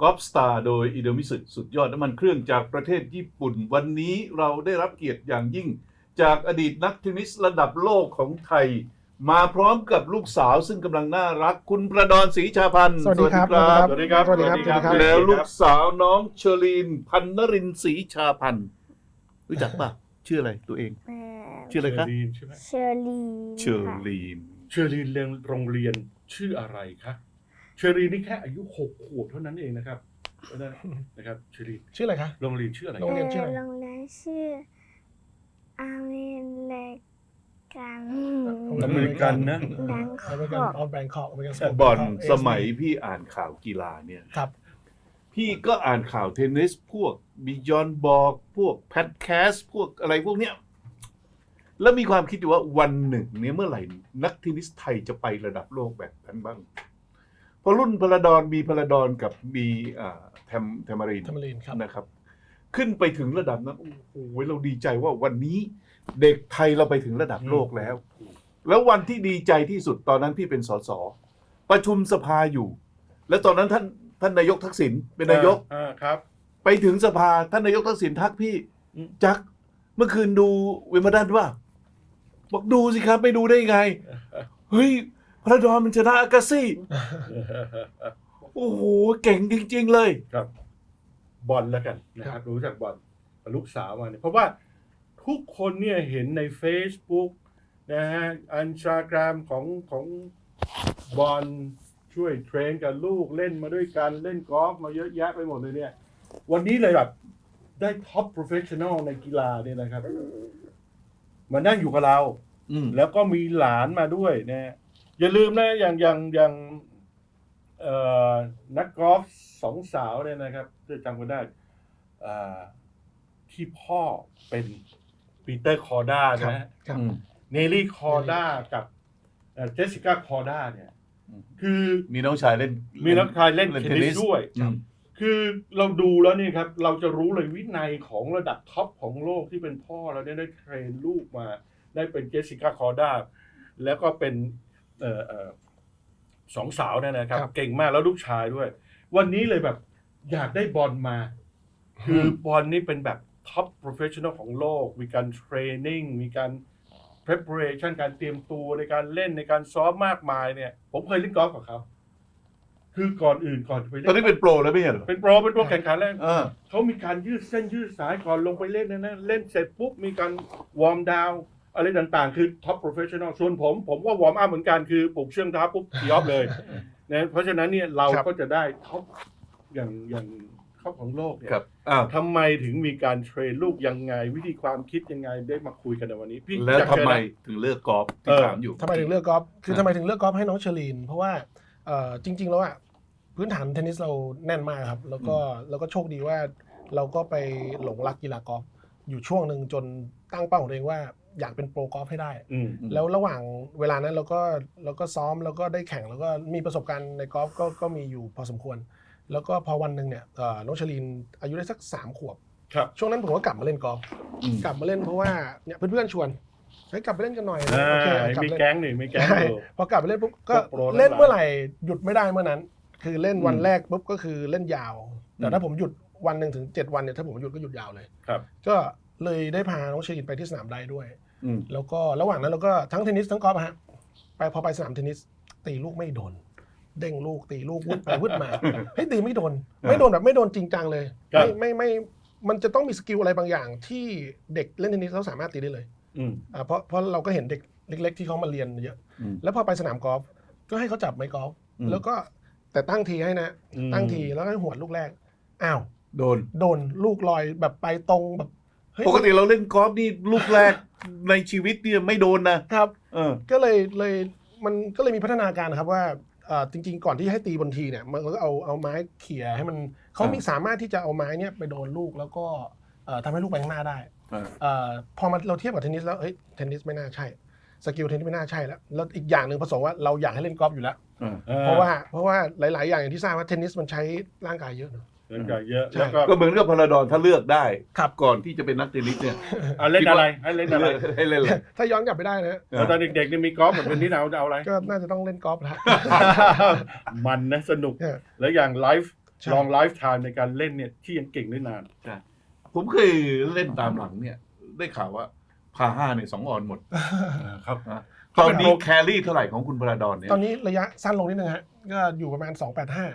กอล์ฟสตาร์โดยอิโดมิสึสุดยอดน้ำมันเครื่องจากประเทศญี่ปุ่น วันนี้เราได้รับเกียรติอย่างยิ่ง จากอดีตนักเทนนิสระดับโลกของไทย มาพร้อมกับลูกสาวซึ่งกำลังน่ารักคุณประดอนศรีชาพันธ์สวัสดีครับ สวัสดีครับ สวัสดีครับ สวัสดีครับ แล้วลูกสาวน้องเชอรีนพันนรินทร์ศรีชาพันธ์รู้จักป่ะชื่ออะไรตัวเอง เอ่อชื่ออะไรครับเชอรีนใช่ไหมเชอรีนเชอค่ะรีนเชอรีนเรียนโรงเรียนชื่ออะไรคะ เชอรีนนี่แค่อายุหกขวบเท่านั้นเองนะครับเพราะฉะนั้นนะครับเชอรีนชื่ออะไรคะ โรงเรียนชื่ออะไรโรงเรียนชื่ออะไร โรงเรียนชื่ออเมริกันอเมริกันนะ แบงคอเมริกันอกออฟแบงคอกอเมริกันสบอลสมัยพี่อ่านข่าวกีฬาเนี่ย ครับพี่ก็อ่านข่าวเทนนิสพวกบิยอนบอกพวกแพดแคสพวกอะไรพวกเนี้ย แล้วมีความคิดอยู่ว่าวันหนึ่งเนี่ยเมื่อไหร่นักเทนนิสไทยจะไประดับโลกแบบนั้นบ้างเพ ราะรุ่นพลดอนมีพลดอนกับมีอ่าแทมแทมารีนธรรมรีนครับนะครับ ขึ้นไปถึงระดับนั้นโอ้โหเราดีใจว่าวันนี้เด็กไทยเราไปถึงระดับโลกแล้ว แล้ววันที่ดีใจที่สุดตอนนั้นพี่เป็นสสประชุมสภาอยู่ แล้วตอนนั้นท่านท่านนายกทักษิณเป็นนายกอ่าครับ ไปถึงสภาท่านนายกทักษิณทักพี่อืมจักเมื่อคืนดูเวมบลดันว่าบอกดูสิครับ ไม่ดูได้ไง เฮ้ย พระดอนมันชนะอากาซี่ โอ้โห เก่งจริง ๆ เลย ครับบอลแล้วกันนะครับรู้จักบอลลูกสาวมาเนี่ยเพราะว่าทุกคนเนี่ยเห็นใน Facebook นะฮะอันสตาแกรมของของบอลช่วยเทรนกับลูกเล่นมาด้วยกันเล่นกอล์ฟมาเยอะแยะไปหมดเลยเนี่ย วันนี้เลยแบบได้ท็อปโปรเฟชชั่นอลในกีฬาเนี่ยนะครับ มานั่งอยู่กับเราอืมแล้วก็มีหลานมาด้วยนะฮะ อย่าลืมนะอย่างอย่างอย่างเอ่อนักกอล์ฟสองสาวเนี่ยนะครับถ้าจำกันได้อ่าที่พ่อเป็นปีเตอร์คอร์ด้านะฮะครับอืมเนลลี่คอร์ด้ากับเจสสิก้าคอร์ด้าเนี่ยอืมคือมีน้องชายเล่น มีนักชายเล่นเทนนิสด้วยอืมคือเราดูแล้วเนี่ยครับ เราจะรู้เลยวินัยของระดับท็อปของโลกที่เป็นพ่อเราเนี่ยได้เทรนลูกมา ได้เป็นเจสสิก้าคอร์ด้าแล้วก็เป็นเอ่อเอ่อ สองสาวเนี่ยนะครับ ครับ เก่งมากแล้วลูกชายด้วย วันนี้เลยแบบอยากได้บอลมา คือบอลนี่เป็นแบบท็อปโปรเฟชชั่นอลของโลก มีการเทรนนิ่งมีการ preparation การเตรียมตัวในการเล่นในการซ้อมมากมายเนี่ย ผมเคยเล่นกอล์ฟกับเขาคือก่อนอื่นก่อนจะไปเล่ตอนนี้เป็นโปรแล้วไม่ใช่เหรอเป็นโปรเป็นโปรแข่งขันแรกเออ เขามีการยืดเส้นยืดสายก่อนลงไปเล่นนะนะเล่นเสร็จปุ๊บมีการวอร์มดาว อะไรต่างๆ คือท็อปโปรเฟชชั่นอลส่วนผม ผมว่าวอร์มอัพเหมือนกันคือปลุกเชื่องเท้าปุ๊บทีออฟเลยนะเพราะฉะนั้นเนี่ยเราครับก็จะได้ท็อปอย่างอย่างท็อปของโลกเนี่ยครับอ้าวทำไมถึงมีการเทรนลูกยังไง วิธีความคิดยังไงได้มาคุยกันในวันนี้ พี่แล้วอยากทำเชิญไมนะ ถึงเลือกกอล์ฟที่เออ ถามอยู่ ทำไมถึงเลือกกอล์ฟ คือครับทำไมถึงเลือกกอล์ฟให้น้องเชอรีน เพราะว่าเอ่อจริง ๆ แล้วอะพื้นฐานเทนนิสเราแน่นมากครับ แล้วก็แล้วก็โชคดีว่าเราก็ไปหลงรักกีฬากอล์ฟอยู่ช่วงหนึ่งจนตั้งเป้าของตัวเองว่า อยากเป็นโปรกอล์ฟให้ได้อืมอืมแล้วระหว่างเวลานั้นเราก็เราก็ซ้อมแล้วก็ได้แข่งแล้วก็มีประสบการณ์ในกอล์ฟก็ก็มีอยู่พอสมควร แล้วก็พอวันหนึ่งเนี่ยเอ่อน้องเชลีนอายุได้สักสามขวบ ครับ ช่วงนั้นผมก็กลับมาเล่นกอล์ฟอืม กลับมาเล่นเพราะว่าเนี่ยเพื่อนๆชวนเฮ้ยกลับไปเล่นกันหน่อยอ่าโอเคกลับมีเล่น แก๊งหนึ่งมีแก๊งใช่อยู่ พอกลับไปเล่นปุ๊บก็พวกโปรทั้งหลายเล่นเมื่อไหร่หยุดไม่ได้เมื่อนั้น คือเล่นวันอืมแรกปุ๊บก็คือเล่นยาว แต่อืมถ้าผมหยุดวันหนึ่งถึงเจ็ดวันเนี่ยถ้าผมหยุดก็หยุดยาวเลยครับ ก็เลยได้พาน้องเชลีนไปที่สนามได้ด้วย อืม แล้วก็ระหว่างนั้นเราก็ทั้งเทนนิสทั้งกอล์ฟอะฮะไปพอไปสนามเทนนิส ตีลูกไม่โดน เด้งลูกตีลูกวุดไปวุดมาเฮ้ยตีไม่โดน ไม่โดนแบบไม่โดนจริงจังเลยครับ ไม่ไม่ไม่มันจะต้องมีสกิลอะไรบางอย่าง ที่เด็กเล่นเทนนิสเขาสามารถตีได้เลยอืม อ่าเพราะเพราะเราก็เห็นเด็กเล็ก ๆ ที่เขามาเรียนเยอะ อืม แล้วพอไปสนามกอล์ฟก็ให้เขาจับไม้กอล์ฟอืม แล้วก็แต่ตั้งทีให้นะ อืมตั้งทีแล้วให้หัวดลูกแรกอ้าว โดน โดนลูกลอยแบบไปตรงแบบเฮ้ยปกติเราเล่นกอล์ฟนี่ลูกแรก ในชีวิตเนี่ยไม่โดนนะครับ เออ ก็เลยเลยมันก็เลยมีพัฒนาการนะครับว่าเอ่อจริง ๆ ก่อนที่ให้ตีบนทีเนี่ยมันก็เอาเอาไม้เขี่ยให้มันเขามีอ่าสามารถที่จะเอาไม้เนี่ยไปโดนลูกแล้วก็เอ่อทำให้ลูกไปข้างหน้าได้เออ เอ่อพอมาเราเทียบกับเทนนิสแล้วเฮ้ยเทนนิสไม่น่าใช่สกิลเทนนิสไม่น่าใช่แล้วแล้วอีกอย่างหนึ่งผสมว่าเราอยากให้เล่นกอล์ฟอยู่แล้ว เออ เพราะว่าเพราะว่าหลาย ๆ อย่างอย่างที่ทราบว่าเทนนิสมันใช้ร่างกายเยอะเนอะ เล่นกันเยอะใช่แล้วก็ก็เหมือนกับพลดอนถ้าเลือกได้ครับก่อนที่จะเป็นนักเทนนิสเนี่ยเอาเล่นอะไรให้เล่นอะไรให้เล่นเลยถ้าย้อนกลับไปได้นะแล้วตอนเด็กๆเนี่ยมีกอล์ฟเหมือนเป็นที่เราจะเอาอะไรก็น่าจะต้องเล่นกอล์ฟนะฮะมันนะสนุกเออแล้วอย่างไลฟ์ใช่ลองไลฟ์ไทม์ในการเล่นเนี่ยที่ยังเก่งได้นานผมเคยเล่นตามหลังเนี่ย ได้ข่าวว่าพาห้าเนี่ยสองออนหมดครับนะตอนนี้แครี่เท่าไหร่ของคุณพระดอนเนี่ยตอนนี้ระยะสั้นลงนิดนึงฮะก็อยู่ประมาณ285อืม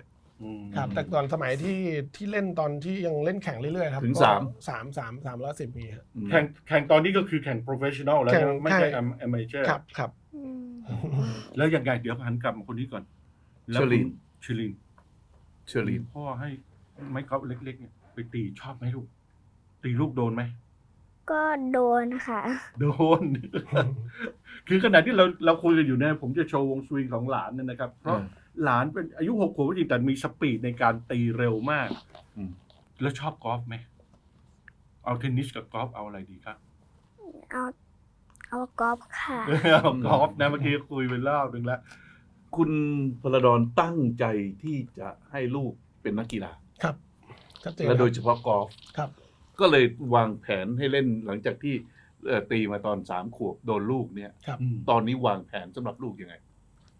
ครับแต่ตอนสมัยที่ที่เล่นตอนที่ยังเล่นแข่งเรื่อยๆครับถึงก็สาม สามสามสามร้อยสิบมีครับอืมแข่งแข่งตอนนี้ก็คือแข่งโปรเฟชชั่นอลแล้วแข่งใช่ไหมไม่ใช่ใช่ แอมเมเจอร์ครับครับ อืมแล้วยังไงเดี๋ยวหันกลับมาคนนี้ก่อนแล้วเชอรีน เชอรีนเชอรีนพ่อให้ไม้กอล์ฟเล็ก ๆ เนี่ยไปตีชอบไหมลูก ตีลูกโดนไหม ก็โดนค่ะ โดน คือขณะที่เราเราคุยกันอยู่เนี่ยผมจะโชว์วงสวิงของหลานเนี่ยนะครับ เพราะ หลานเป็นอายุหกขวบก็จริงแต่มีสปีดในการตีเร็วมากอืม แล้วชอบกอล์ฟไหมเอาเทนนิสกับกอล์ฟเอาอะไรดีครับ เอาเอากอล์ฟค่ะ เอากอล์ฟนะเมื่อกี้คุยไปรอบหนึ่งแล้วคุณพระดอนตั้งใจที่จะให้ลูกเป็นนักกีฬา ครับชัดเจนและโดยครับเฉพาะกอล์ฟครับ ก็เลยวางแผนให้เล่นหลังจากที่เอ่อตีมาตอนสามขวบโดนลูกเนี่ย ครับ ตอนนี้วางแผนสำหรับลูกยังไง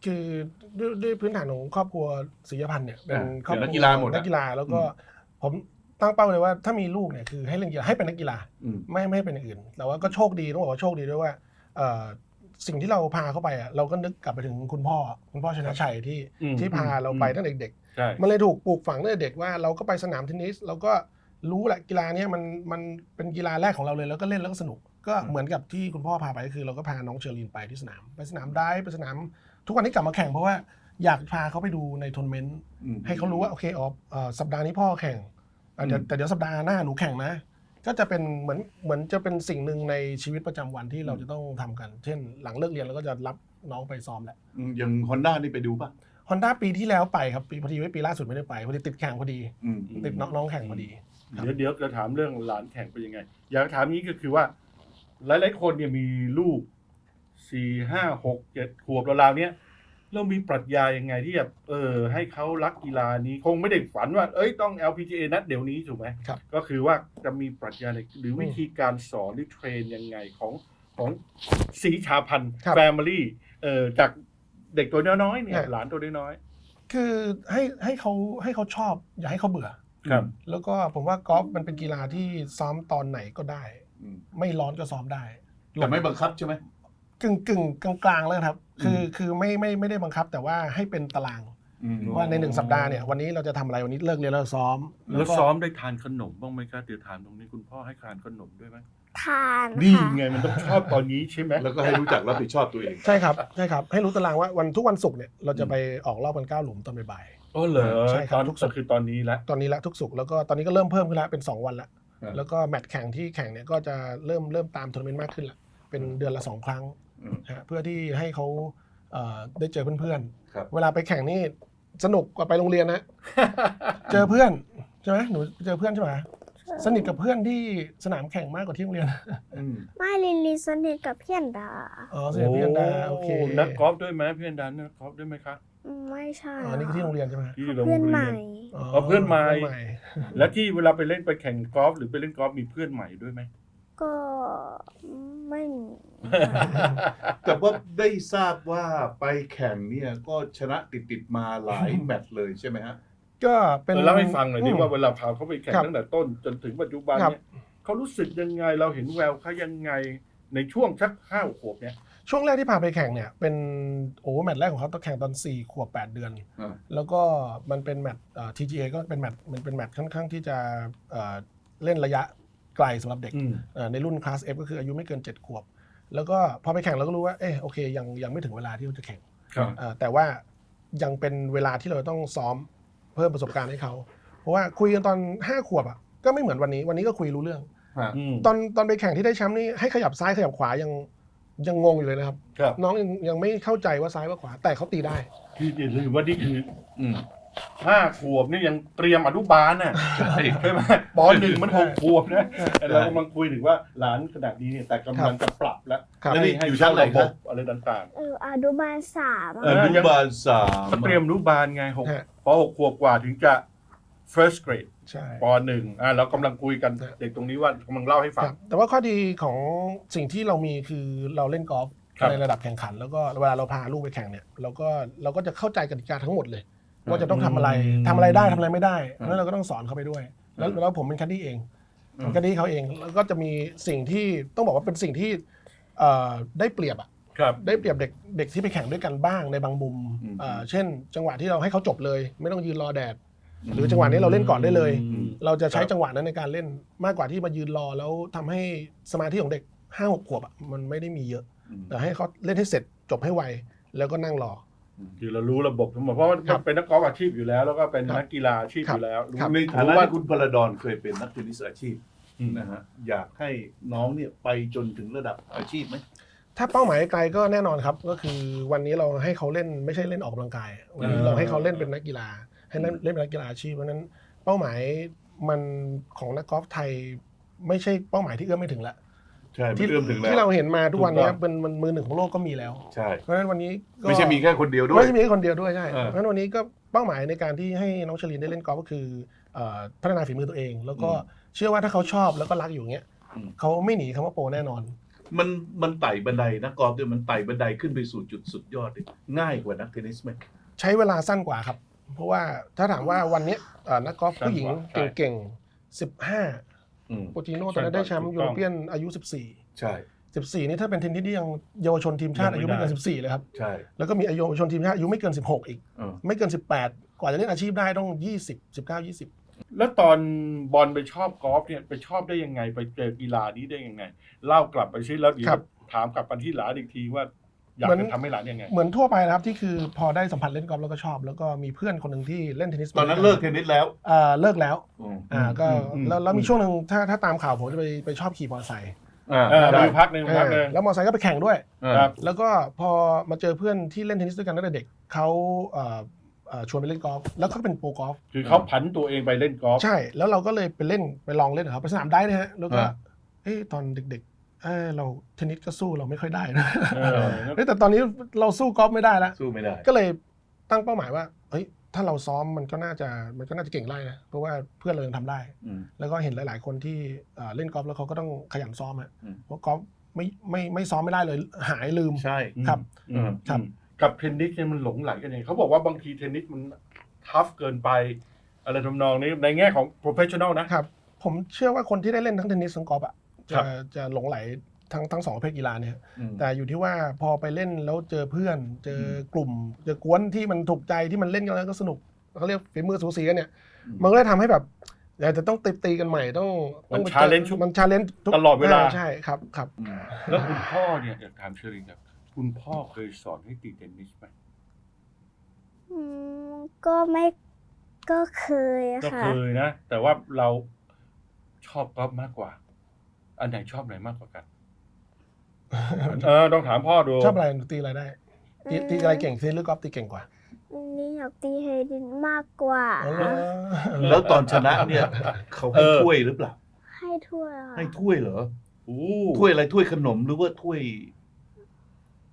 คือด้วยด้วยพื้นฐานของครอบครัวศรียพันธ์เนี่ยเป็นอ่าครอบครัวเป็นนักกีฬาหมดอะนักกีฬาแล้วก็ผมตั้งเป้าเลยว่าถ้ามีลูกเนี่ยคือให้เล่นกีฬาให้เป็นนักกีฬาอืมไม่ไม่ให้เป็นอย่างอื่น แต่ว่าก็โชคดีต้องบอกว่าโชคดีด้วยว่าเอ่อสิ่งที่เราพาเข้าไปอะเราก็นึกกลับไปถึงคุณพ่อคุณพ่อชนะชัยที่อืมที่พาเราไปตั้งแต่เด็กใช่ๆมันเลยถูกปลูกฝังตั้งแต่เด็กว่าเราก็ไปสนามเทนนิสเราก็รู้แหละกีฬาเนี้ยมันมันเป็นกีฬาแรกของเราเลยแล้วก็เล่นแล้วก็สนุก ก็เหมือนกับที่คุณพ่อพาไปก็คือเราก็พาน้องเชอรีนไปที่สนาม ไปสนามได้ไปสนาม ทุกวันนี้กลับมาแข่งเพราะว่าอยากพาเขาไปดูในทัวร์นาเมนต์อืมให้เขารู้ว่าโอเคอ๋อเอ่อสัปดาห์นี้พ่อแข่งอะเดี๋ยวอืมแต่เดี๋ยวสัปดาห์หน้าหนูแข่งนะ ก็จะเป็นเหมือนเหมือนจะเป็นสิ่งหนึ่งในชีวิตประจำวันที่เราจะต้องทำกัน เช่น หลังเลิกเรียนเราก็จะรับน้องไปซ้อมแหละอืมอย่างฮอนด้านี่ไปดูป่ะฮอนด้าปีที่แล้วไปครับปีพอดีไม่ปีล่าสุดไม่ได้ไปพอดีติดแข่งพอดีอืมติดน้องน้องแข่งพอดีครับเดี๋ยวเดี๋ยวจะถามเรื่องหลานแข่งเป็นยังไง อยากถามนี้ก็คือว่า หลายๆคนเนี่ยมีลูกสี่ห้าหกเจ็ดขวบราวๆเนี้ยเรามีปรัชญายังไงที่แบบเออ ให้เขารักกีฬานี้คงไม่ได้ฝันว่า เอ้ยต้อง LPGA นัดเดี๋ยวนี้ถูกไหมครับ ก็คือว่าจะมีปรัชญาอะไรหรือวิธีการสอนหรือเทรนยังไงของของสีชาพันธ์ครับแฟมิลี่เออจากเด็กตัวน้อยๆเนี่ยครับหลานตัวน้อยคือให้ให้เขาให้เขาชอบ อย่าให้เขาเบื่อ ๆ ครับ แล้วก็ผมว่ากอล์ฟมันเป็นกีฬาที่ซ้อมตอนไหนก็ได้อืม ไม่ร้อนก็ซ้อมได้แต่ไม่บังคับใช่ไหมกึ่งกึ่งกลางกลางๆแล้วครับ คืออืมคือไม่ไม่ไม่ได้บังคับ แต่ว่าให้เป็นตารางอืมว่าในหนึ่งสัปดาห์เนี่ยวันนี้เราจะทำอะไรวันนี้เลิกเรียนแล้วซ้อม แล้วก็ซ้อมได้ทานขนมบ้างไหมครับเดี๋ยวถามตรงนี้คุณพ่อให้ทานขนมด้วยไหมทานนี่ค่ะไงมันต้องชอบตอนนี้ใช่ไหมแล้วก็ให้รู้จักรับผิดชอบตัวเองใช่ครับใช่ครับให้รู้ตารางว่าวันทุกวันศุกร์เนี่ยเราจะไปออกรอบกันเก้าหลุมตอนบ่ายโอ้เหรอใช่ครับตอนทุกสุดคือตอนนี้แล้วๆตอนนี้ละทุกศุกร์แล้วก็ตอนนี้ก็เริ่มเพิ่มขึ้นแล้วเป็น 2 วันละครับ แล้วก็แมตช์แข่งที่แข่งเนี่ยก็จะเริ่มเริ่มตามทัวร์นาเมนต์มากขึ้นละเป็นเดือนละสองครั้งอืมฮะเพื่อที่ให้เขาเอ่อได้เจอเพื่อนครับ ๆ เวลาไปแข่งนี่สนุกกว่าไปโรงเรียนนะ เจอเพื่อนใช่ไหมหนูเจอเพื่อนใช่ไหมสนิทกับเพื่อนที่สนามแข่งมากกว่าที่โรงเรียนอืมไม่ลินลินสนิทกับเพียนดา อ๋อสนิทกับพี่อันดาโอเค นักกอล์ฟด้วยไหมพี่อันดานักกอล์ฟด้วยไหมคะ ไม่ใช่อ๋อนี่คือที่โรงเรียนใช่ไหมที่โรงเพื่อนเรีใหยม่นอ๋อเพื่อนใหม่เพื่อนใหม่และที่เวลาไปเล่นไปแข่งกอล์ฟหรือไปเล่นกอล์ฟมีเพื่อนใหม่ด้วยไหม ก็ไม่มีแต่ว่าได้ทราบว่าไปแข่งเนี่ยก็ชนะติดติดๆมาหลายแมตช์เลยใช่ไหมฮะ ก็เป็นเล่าให้ฟังหน่อยดิมว่าเวลาพาเขาไปแข่งครับตั้งแต่ต้นจนถึงปัจจุบันครับ เนี่ยเขารู้สึกยังไงเราเห็นแววเขายังไงในช่วงสักห้าขวบเนี่ย ช่วงแรกที่พาไปแข่งเนี่ย เป็นโอ้แมตช์แรกของเขาต้องแข่งตอน4ขวบ8 เดือน อ่า แล้วก็มันเป็นแมตช์เอ่อ TGA ก็เป็นแมตช์มันเป็นแมตช์ค่อนข้างที่จะเอ่อเล่นระยะไกลสำหรับเด็ก อืม เอ่อในรุ่นคลาส F ก็คืออายุไม่เกิน 7 ขวบ แล้วก็พอไปแข่งเราก็รู้ว่า เออโอเค ยังยังไม่ถึงเวลาที่เราจะแข่งครับ เอ่อแต่ว่ายังเป็นเวลาที่เราต้องซ้อมเพิ่มประสบการณ์ให้เขา เพราะว่าคุยกันตอน 5 ขวบอะก็ไม่เหมือนวันนี้ วันนี้ก็คุยรู้เรื่อง อืมตอนตอนไปแข่งที่ได้แชมป์นี่ให้ขยับซ้ายขยับขวายัง ยังงงอยู่เลยนะครับ ครับน้องยังยังไม่เข้าใจว่าซ้ายว่าขวา แต่เขาตีได้พี่อย่าลืมว่านี่คืออืมห้าขวบนี่ยังเตรียมอนุบาลน่ะใช่ ใช่ไหมปหนึ่งมันหกขวบนะแต่เรากำลังคุยถึงว่าหลานขนาดนี้เนี่ยแต่กำลังจะปรับแล้วครับ แล้วนี่ให้อยู่ชั้นไหนเข้าระคบรับบอะไรต่าง เอออนุบาลสามอะ เอออนุบาลสามๆก็เตรียมอนุบาลไงหกฮะ พอหกขวบกว่าถึงจะ first grade ใช่ ปหนึ่งอ่าเรากำลังคุยกันเด็กตรงนี้ว่ากำลังเล่าให้ฟัคง รับแต่ว่าข้อดีของสิ่งที่เรามีคือเราเล่นกอล์ฟครับในระดับแข่งขัน แล้วก็เวลาเราพาลูกไปแข่งเนี่ยเราก็เราก็จะเข้าใจกติกาทั้งหมดเลย ว่าจะต้องทำอะไรอืมทำอะไรได้ทำอะไรไม่ได้อืมแล้วเราก็ต้องสอนเขาไปด้วย แล้วอืมแล้วผมเป็นแคดดี้เองอืมเป็นแคดดี้เขาเองแล้วก็จะมีสิ่งที่ต้องบอกว่าเป็นสิ่งที่เอ่อได้เปรียบอะ ครับ ได้เปรียบเด็กเด็กที่ไปแข่งด้วยกันบ้างในบางมุมอืม เอ่อเช่น จังหวะที่เราให้เขาจบเลย ไม่ต้องยืนรอแดด หรือจังหวะนี้เราเล่นก่อนได้เลยอืมเราจะใช้ครับจังหวะนั้นในการเล่นมากกว่าที่มายืนรอแล้วทำให้สมาธิของเด็กห้าหกขวบอะมันไม่ได้มีเยอะอืมแต่ให้เขาเล่นให้เสร็จจบให้ไวแล้วก็นั่งรอคือเรารู้ระบบทั้งหมดเพราะว่าครับเป็นนักกอล์ฟอาชีพอยู่แล้ว แล้วก็เป็นครับนักกีฬาอาชีพครัอบยู่แล้วรู้ครับในฐารู้นะว่าที่คุณพลดอนเคยเป็นนักเทนนิสอาชีพอืมนะฮะอยากให้น้องเนี่ยไปจนถึงระดับอาชีพไหมถ้าเป้าหมายไกลก็แน่นอนครับ ก็คือวันนี้เราให้เขาเล่นไม่ใช่เล่นออกกำลังกายวันนี้อ่าเราให้เขาเล่นเป็นนักกีฬา ให้เล่นเล่นเป็นนักกีฬาอาชีพเพราะฉะนั้นเป้าหมายมันของนักกอล์ฟไทยไม่ใช่เป้าหมายที่เอื้อมไม่ถึงละใช่ที่ที่เริ่มถึงแล้วที่เราเห็นมาทุกวันนี้ถูกต้องเป็นมันมือหนึ่งของโลกก็มีแล้วใช่เพราะฉะนั้นวันนี้ก็ไม่ใช่มีแค่คนเดียวด้วยไม่ใช่มีแค่คนเดียวด้วยใช่เออเพราะฉะนั้นวันนี้ก็เป้าหมายในการที่ให้น้องชลินได้เล่นกอล์ฟก็คือเอ่อพัฒนาฝีมือตัวเอง แล้วก็เชื่อว่าถ้าเขาชอบแล้วก็รักอยู่อย่างเงี้ยอืมเขาไม่หนีคำว่าโปรแน่นอน มันมันไต่บันไดนักกอล์ฟด้วยมันไต่บันไดขึ้นไปสู่จุดสุดยอดเนี่ยง่ายกว่านักเทนนิสไหมใช้เวลาสั้นกว่าครับ เพราะว่าถ้าถามว่าวันเนี้ยเอ่อนักกอล์ฟผู้หญิงสั้นกว่าใช่ เก่งๆ15อืม โปรจิโน่ตอนนั้นได้แชมป์ถูกยูต้โรองเปียนอายุใช่14 14นี่ถ้าเป็นเทนนิสที่ยังเยาวชนทีมชาติยังอาไม่ยุไม่เกินได้14เลยครับใช่แล้วก็มีอายุเยาวชนทีมชาติอายุไม่เกิน16อีก เออไม่เกิน18กว่าจะเล่นอาชีพได้ต้อง20 19 20แล้วตอนบอลไปชอบกอล์ฟเนี่ยไปชอบได้ยังไง ไปเจอกีฬานี้ได้ยังไง เล่ากลับไปซิแล้วเดี๋ยครัวบถามกลับไปที่หลานอีกทีว่า อยากเหมือนจะทำให้หลานยังไง เหมือนทั่วไปนะครับที่คือพอได้สัมผัสเล่นกอล์ฟแล้วก็ชอบ แล้วก็มีเพื่อนคนหนึ่งที่เล่นเทนนิสตอนนั้นเลิกเทนนิสแล้วอ่าเลิกแล้วอืมอ่าก็อืมแล้วแล้วมีอืมช่วงหนึ่งถ้าถ้าตามข่าวผมจะไปไปชอบขี่มอเตอร์ไซค์อ่าเออได้มีพักหนึ่งพักหนึ่งอ่าแล้วมอเตอร์ไซค์ก็ไปแข่งด้วยอ่าครับแล้วก็พอมาเจอเพื่อนที่เล่นเทนนิสด้วยกันตั้งแต่เด็กเขาเอ่อเอ่อชวนไปเล่นกอล์ฟแล้วก็เป็นโปรกอล์ฟคือเขาผันตัวเองไปเล่นกอล์ฟใช่แล้วเราก็เลยไปเล่นไปลองเล่นกับเขาไปสนามได้นะฮะแล้วก็อ่าเอ้ยตอนเด็กๆ เอ้ยเราเทนนิสก็สู้เราไม่ค่อยได้นะเออเฮ้ยแต่ตอนนี้เราสู้กอล์ฟไม่ได้แล้วสู้ไม่ได้ ก็เลยตั้งเป้าหมายว่าเฮ้ยถ้าเราซ้อมมันก็น่าจะมันก็น่าจะเก่งได้นะเพราะว่าเพื่อนเรายังทำได้ อืม แล้วก็เห็นหลาย ๆ คนที่เอ่อเล่นกอล์ฟแล้วเขาก็ต้องขยันซ้อมอะอืม เพราะกอล์ฟไม่ไม่ไม่ซ้อมไม่ได้เลยหายลืม ใช่ ครับ อืมครับอืมกับเทนนิสเนี่ยมันหลงไหลกันเองเขาบอกว่าบางทีเทนนิสมันทัฟเกินไป อะไรทำนองนี้ในแง่ของ professional นะครับ ผมเชื่อว่าคนที่ได้เล่นทั้งเทนนิสทั้งกอล์ฟอะ ครัจะบ จะหลงไหลทั้งทั้งสองประเภทกีฬาเนี่ย อืม แต่อยู่ที่ว่าพอไปเล่นแล้วเจอเพื่อน เจอกลุ่ม เจอกวนที่มันถูกใจที่มันเล่นกันแล้วก็สนุกเขาเรียกฝีมือสูสีกันเนี่ย อืมมันก็เลยทำให้แบบอยากจะต้องตีตีกันใหม่ต้องมันต้อง challenge มันชาเลนจ์ตลอดเวลา ใช่ครับครับ อืมแล้วคุณพ่อเนี่ยอยากถามเชอรินครับคุณพ่อเคยสอนให้ตีเทนนิสไหมอืมก็ไม่ก็เคยก็ค่ะ เคยนะ แต่ว่าเราชอบกอล์ฟมากกว่า อันไหนชอบไหนมากกว่ากัน เออต้องถามพ่อดูชอบอะไรตีอะไรได้ตีตีอะไรเก่งตีหรือกอล์ฟตีเก่งกว่าอันนี้อยากตีเฮดินมากกว่า อ๋อเหรอแล้วตอนชนะเนี่ย เขาให้ถ้วยหรือเปล่า ให้ถ้วยค่ะให้ถ้วยเหรอโอ้ถ้วยอะไรถ้วยขนมหรือว่าถ้วย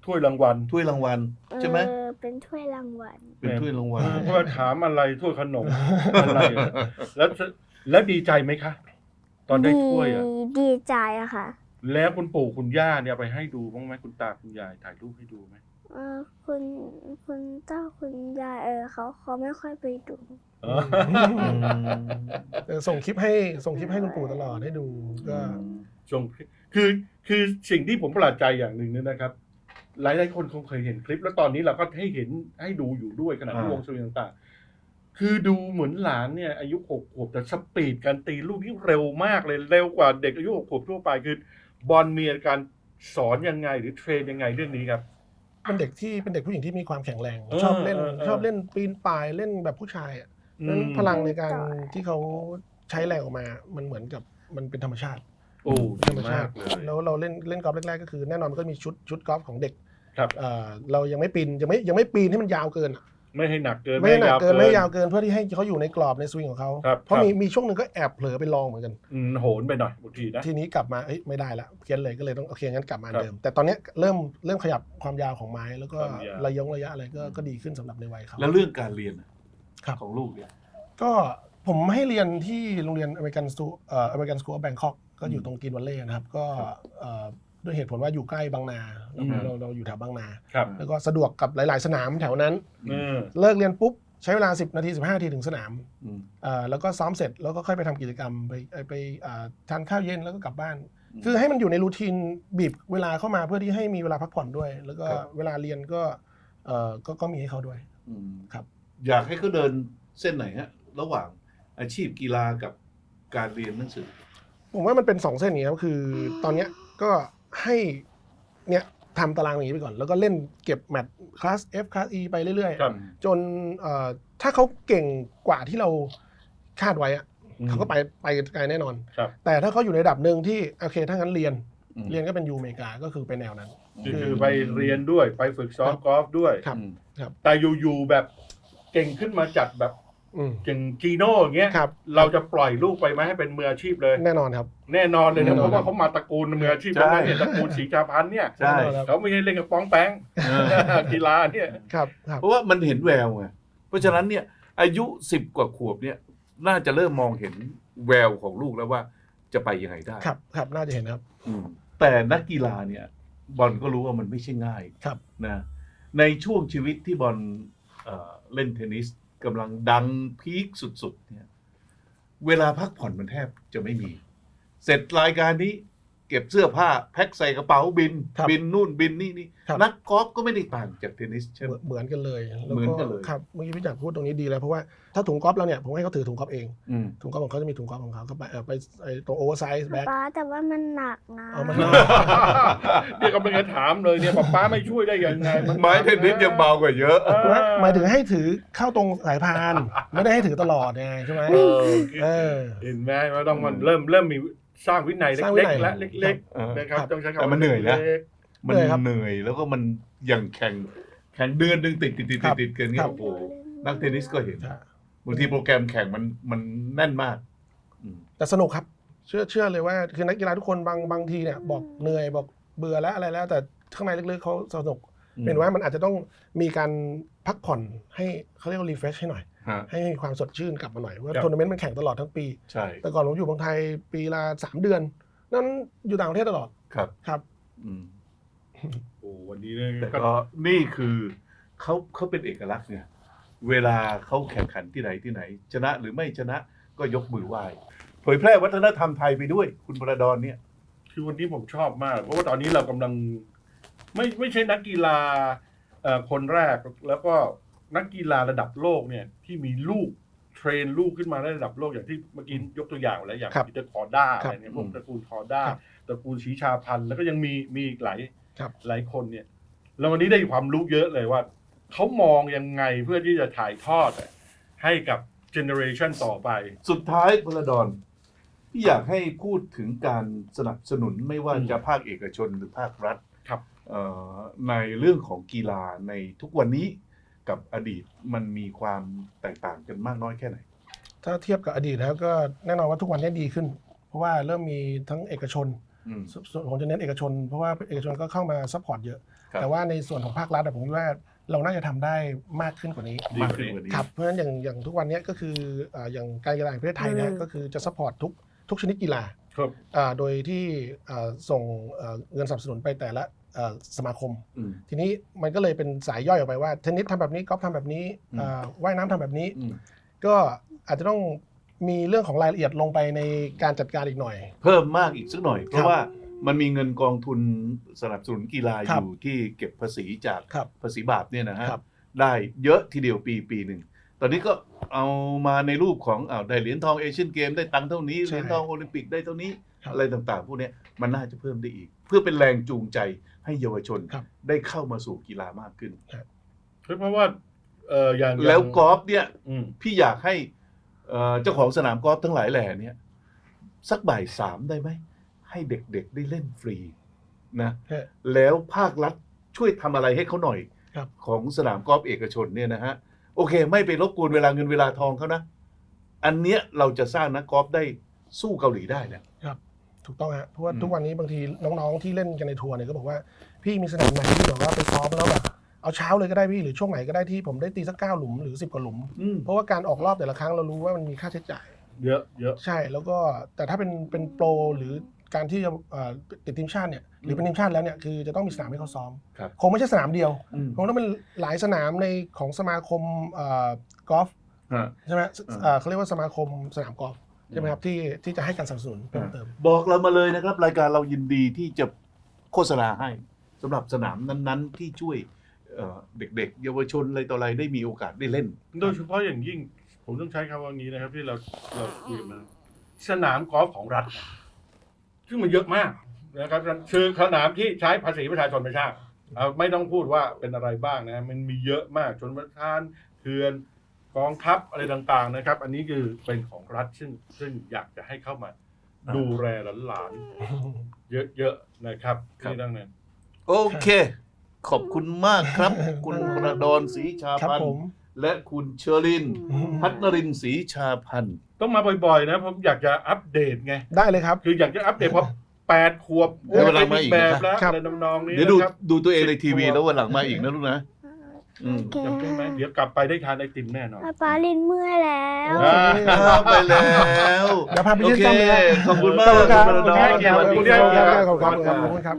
ถ้วยรางวัลถ้วยรางวัล ใช่ไหมเออเป็นถ้วยรางวัลเป็นถ้วยรางวัลเพราะว่าถามอะไรถ้วยขนมอะไรอะแล้วแล้วดีใจไหมคะ ตอนได้ถ้วยอะดีดีใจอะค่ะแล้วคุณปู่คุณย่าเนี่ยไปให้ดูบ้างไหมคุณตาคุณยายถ่ายรูปให้ดูไหมเออคุณคุณเต้าคุณยายเออเขาเขาไม่ค่อยไปดูอ๋อเออส่งคลิปให้ส่งคลิปให้คุณปู่ตลอดให้ดูก็ชงคือคือสิ่งที่ผมประหลาดใจอย่างหนึ่งเนี่ยนะครับ หลายหลายๆคนคงเคยเห็นคลิป แล้วตอนนี้เราก็ให้เห็นให้ดูอยู่ด้วยขณะที่อ่าวงสวิงต่างๆ คือดูเหมือนหลานเนี่ยอายุหกขวบแต่สปีดการตีลูกนี่เร็วมากเลยเร็วกว่าเด็กอายุหกขวบทั่วไปคือบอลมีการสอนยังไงหรือเทรนยังไงเรื่องนี้ครับ เป็นเด็กที่เป็นเด็กผู้หญิงที่มีความแข็งแรงเออชอบเล่นเออเออชอบเล่นปีนป่ายเล่นแบบผู้ชายอะนั้นพลังในการที่เขาใช้แรงออกมา มันเหมือนกับมันเป็นธรรมชาติโอ้ธรรมดีชามากติเลยแล้วเราเล่นเล่นกอล์ฟแรกๆก็คือแน่นอนมันก็มีชุดชุดกอล์ฟของเด็กครับเอ่อเรายังไม่ปีนยังไม่ยังไม่ปีนให้มันยาวเกินอะ ไม่ให้หนักเกินไม่ให้หนักยาวเกินไม่ให้ยาวเกินเพื่อที่ให้เขาอยู่ในกรอบในสวิงของเขาครับเพราะครับมีมีช่วงหนึ่งก็แอบเผลอไปลองเหมือนกันอืมโหนไปหน่อยบางทีนะทีนี้กลับมาเอ้ยไม่ได้ละเพี้ยนเลยก็เลยต้องโอเคงั้นกลับมาครับเดิม แต่ตอนเนี้ยเริ่มเริ่มขยับความยาวของไม้แล้วก็ความยาวระยงระยะอะไรก็ก็ดีขึ้นสำหรับในวัยเขาแล้วเรื่องการเรียนอะครับของลูกเนี่ยก็ผมให้เรียนที่โรงเรียนอเมริกันสตูเอ่ออเมริกันสคูลแบงคอกก็อยู่อืมตรงกินวันเล่นะครับ ก็เอ่อ ด้วยเหตุผลว่าอยู่ใกล้บางนาเราอืม เราเราอยู่แถวบางนา ครับแล้วก็สะดวกกับหลาย ๆ สนามแถวนั้น เออเลิกเรียนปุ๊บ ใช้เวลา 10 นาที 15 นาทีถึงสนามอืม เอ่อแล้วก็ซ้อมเสร็จแล้วก็ค่อยไปทำกิจกรรมไปไปไปอ่าทานข้าวเย็นแล้วก็กลับบ้านคือให้มันอยู่ในรูทีนบีบเวลาเข้ามาเพื่อที่ให้มีเวลาพักผ่อนด้วย แล้วก็ครับ เวลาเรียนก็เอ่อก็ก็มีให้เขาด้วย อืมครับ อยากให้เขาเดินเส้นไหนฮะ ระหว่างอาชีพกีฬากับการเรียนหนังสือ ผมว่ามันเป็นสองเส้นอย่างนี้ครับคือตอนเนี้ยก็ ให้เนี่ยทำตารางอย่างนี้ไปก่อน แล้วก็เล่นเก็บแมตช์คลาส F คลาส E ไปเรื่อยครับ ๆ จนเอ่อถ้าเขาเก่งกว่าที่เราคาดไว้อะอืมเขาก็ไปไปไกลแน่นอน ครับ แต่ถ้าเขาอยู่ในระดับหนึ่งที่โอเคถ้างั้นเรียนอืม เรียนก็เป็นยูอเมริกาก็คือเป็นแนวนั้นคือคือไปเรียนด้วยไปฝึกซ้อมกอล์ฟด้วย ครับอืมแต่อยู่ๆแบบเก่งขึ้นมาจัดแบบ อืมเก่งจีโน่อย่างเงี้ยครับ เราจะปล่อยลูกไปไหมให้เป็นมืออาชีพเลย แน่นอนครับ แน่นอนเลยแน่นะนอนเพราะว่าเขามาตระกูลมืออาชีพใช่ ทั้งนั้นเนี่ยตระกูลสีชาพันธุ์เนี่ยใช่แน่นอนครับ เขาไม่ได้เล่นกับป้องแป้งเออกีฬาเนี่ยครับครับเพราะว่ามันเห็นแววไงเพราะฉะนั้นเนี่ย อายุสิบกว่าขวบเนี่ย น่าจะเริ่มมองเห็นแววของลูกแล้วว่าจะไปยังไงได้ครับครับน่าจะเห็นครับ อืมแต่นักกีฬาเนี่ย บอลก็รู้ว่ามันไม่ใช่ง่ายครับ นะในช่วงชีวิตที่บอลเอ่อเล่นเทนนิส กำลังดังพีคสุดๆเนี่ยเวลาพักผ่อนมันแทบจะไม่มี เสร็จรายการนี้ เก็บเสื้อผ้าแพ็คใส่กระเป๋าบิน ครับบินนู่นบินนี่นี่ครับ นักกอล์ฟก็ไม่ได้ต่างจากเทนนิสใช่ไหม เหมือนกันเลยแล้วเหมือนกันเลย ครับเมื่อกี้พี่จักรพูดตรงนี้ดีแล้วเพราะว่าถ้าถุงกอล์ฟเราเนี่ยผมให้เขาถือถุงกอล์ฟเองอืม ถุงกอล์ฟของเขาจะมีถุงกอล์ฟของเขาก็ไปเอ่อไปไอ้ตรงโอเวอร์ไซส์แบ็ค ป๊าแต่ว่ามันหนักนะเอามันเนี่ยกำลังจะถามเลยเนี่ยป้าป้าไม่ช่วยได้ยังไงน ไม้เทนนิสยังเบากว่าเยอะ เออ หมายถึงให้ถือเข้าตรงสายพาน ไม่ได้ให้ถือตลอดไงใช่ไหมเออเออเห็นไหมว่าต้องมันเริ่มเริ่มมี สร้างวินัยสร้างวิเล็กนัย ๆและเล็กเออ ๆนะครับ ต้องใช้คำแต่ว่ามันเหนื่อยนะ ล็กมันเหนื่อยครับเหนื่อยแล้วก็มันอย่างแข่งแข่งเดือนหนึ่งติดติดติดครัติดบติดกันคเงี้รัยบโอ้โหนักเทนนิสก็เห็นใช่บางทีโปรแกรมแข่งมันมันแน่นมากอืมแต่สนุกครับ เชื่อเชื่อเลยว่าคือนักกีฬาทุกคนบางบางทีเนี่ยบอกเหนื่อยบอกเบื่อแล้วอะไรแล้ว แต่ข้างในลึกๆเขาสนุกอืม เป็นว่ามันอาจจะต้องมีการพักผ่อนให้เขาเรียกว่ารีเฟรชให้หน่อย ฮะ ให้มีความสดชื่นกลับมาหน่อยว่าทัวร์นาเมนต์มันแข่งตลอดทั้งปี ใช่แต่ก่อนผมอยู่เมืองไทยปีละสามเดือน นั้นอยู่ต่างประเทศตลอดครับ ครับ อืมๆโอ้วันนี้เนี่ยแต่ก็ก็นี่คือเขาเขาเป็นเอกลักษณ์เนี่ยเวลาเขาแข่งขันที่ไหนที่ไหน ชนะหรือไม่ชนะก็ยกมือไหว้เผยแพร่วัฒนธรรมไทยไปด้วย คุณประดอนเนี่ย คือวันนี้ผมชอบมาก เพราะว่าตอนนี้เรากำลัง ไม่ไม่ใช่นักกีฬาเอ่อคนแรกแล้วก็นักกีฬาระดับโลกเนี่ยที่มีลูกเทรนลูกขึ้นมาได้ระดับโลกอย่างที่เมื่อกี้ยกตัวอย่างแล้วอย่างครับปีเตอร์คอร์ด้าครัอะบไรเนี่ยพวกตระกูลคอร์ด้าครับตระกูลศรีชาพันธ์แล้วก็ยังมีมีอีกหลายครับหลายคนเนี่ยแล้ววันนี้ได้ความรู้เยอะเลยว่าเขามองยังไงเพื่อที่จะถ่ายทอดอะให้กับเจเนอเรชันต่อไป สุดท้ายพลดอนที่อยากให้พูดถึงการสนับสนุนไม่ว่าอืมจะภาคเอกชนหรือภาครัฐครับเอ่อ ในเรื่องของกีฬาในทุกวันนี้กับอดีตมันมีความแตกต่างกันมากน้อยแค่ไหน ถ้าเทียบกับอดีตแล้วก็แน่นอนว่าทุกวันนี้ดีขึ้น เพราะว่าเริ่มมีทั้งเอกชนอืมส่วนผมจะเน้นเอกชน เพราะว่าเอกชนก็เข้ามาซัพพอร์ตเยอะครับแต่ว่าในส่วนของภาครัฐอะผมคิดว่าเราน่าจะทำได้มากขึ้นกว่านี้ดีขึ้นกว่านี้ครับเพราะฉะนั้นอย่างอย่างทุกวันนี้ก็คืออ่าอย่างการกีฬาแห่งประเทศไทยเนะอืมก็คือจะซัพพอร์ตทุกทุกชนิดกีฬาครับอ่าโดยที่อ่าส่งเอ่อเงินสนับสนุนไปแต่ละเอ่อ สมาคมอืมทีนี้มันก็เลยเป็นสายย่อยออกไปว่าเทนนิสทำแบบนี้กอล์ฟทำแบบนี้อืมอ่าว่ายน้ำทำแบบนี้อืมก็อาจจะต้องมีเรื่องของรายละเอียดลงไปในการจัดการอีกหน่อย เพิ่มมากอีกสักหน่อย เพครัราะบว่ามันมีเงินกองทุนสนับสนุนกีฬาครัอบยู่ที่เก็บภาษีจากครับภาษีบาปเนี่ยนะฮะครับได้เยอะทีเดียวปีปีหนึ่งตอนนี้ก็เอามาในรูปของอ้าวได้เหรียญทองเอเชียนเกมได้ตังค์เท่านี้ใช่เหรียญทองโอลิมปิกได้เท่านี้ครับอะไรต่างๆ พวกเนี้ยมันน่าจะเพิ่มได้อีก เพื่อเป็นแรงจูงใจ ให้เยาวชนครับ ได้เข้ามาสู่กีฬามากขึ้น เพราะว่าเอออย่างอย่างแล้วกอล์ฟเนี่ย อืม พี่อยากให้เอ่อเจ้าของสนามกอล์ฟทั้งหลายแหล่เนี่ย สักบ่ายสามได้ไหม ให้เด็กๆได้เล่นฟรีนะฮะแล้วภาครัฐช่วยทำอะไรให้เขาหน่อย ครับ ของสนามกอล์ฟเอกชนเนี่ยนะฮะ โอเค ไม่ไปรบกวนเวลาเงินเวลาทองเขานะ อันเนี้ยเราจะสร้างนักกอล์ฟได้สู้เกาหลีได้นะ ถูกต้องฮะเพราะว่าอืมทุกวันนี้บางทีน้องๆที่เล่นกันในทัวร์เนี่ยก็บอกว่าพี่มีสนามไหนที่แบบว่าไปซ้อมแล้วแบบเอาเช้าเลยก็ได้พี่หรือช่วงไหนก็ได้ที่ผมได้ตีสักเก้าหลุมหรือสิบกว่าหลุม อืมเพราะว่าการออกรอบแต่ละครั้งเรารู้ว่ามันมีค่าใช้จ่าย เยอะเยอะ ใช่แล้วก็แต่ถ้าเป็นเป็นโปรหรือการที่จะเอ่อติดทีมชาติเนี่ยหรือเป็นทีมชาติแล้วเนี่ยคือจะต้องมีสนามให้เขาซ้อมครับ คงไม่ใช่สนามเดียวอืมคงต้องเป็นหลายสนามในของสมาคมเอ่อกอล์ฟฮะ ใช่ไหมอืมเอ่อเขาเรียกว่าสมาคมสนามกอล์ฟ ใช่ไหมครับที่ที่จะให้การสนับสนุนเพิ่มเติม บอกเรามาเลยนะครับ รายการเรายินดีที่จะโฆษณาให้สำหรับสนามนั้นๆ ที่ช่วยเอ่อเด็กๆ เยาวชนอะไรต่ออะไรได้มีโอกาสได้เล่น โดยเฉพาะอย่างยิ่งผมต้องใช้คำว่านี้นะครับ ที่เราเราคุยกันมาสนามกอล์ฟของรัฐ ซึ่งมันเยอะมากนะครับคือสนามที่ใช้ภาษีประชาชนไปสร้างเอาไม่ต้องพูดว่าเป็นอะไรบ้างนะ มันมีเยอะมากชนประทานเขื่อน กองทัพอะไรต่างๆนะครับ อันนี้คือเป็นของรัฐซึ่งซึ่งอยากจะให้เข้ามาอ่าดูแลหลานๆเยอะๆนะครับครับที่ดังนั้นโอเค ขอบคุณมากครับ คุณประดอนศรีชาครับพันผธ์มและคุณเชอริน พัฒนรินทร์ศรีชาพันธ์ต้องมาบ่อยๆ นะผมอยากจะอัปเดตไง ได้เลยครับ คืออยากจะอัปเดตเพราะแปดขวบเดี๋ยวเวลามาอีกแบบนะแล้วครับอะไรนองๆนี้เดี๋ยวดูนะครับดูตัวเองในทีวีแล้ววันหลังมาอีกนะลูกนะ อืมโอเค จำได้ไหมเดี๋ยวกลับไปได้ทานไอติมแน่นอน ป๊าป๊าลินเมื่อยแล้ว อ่าอ้าวไปแล้วเดี๋ยวพาไปโอยื่นเคจำเลย ขอบคุณมากขอบคุณครับ คุณประดอน ขอบคุณครับขอบคุณครับขอบคุณครับขอบคุณครับ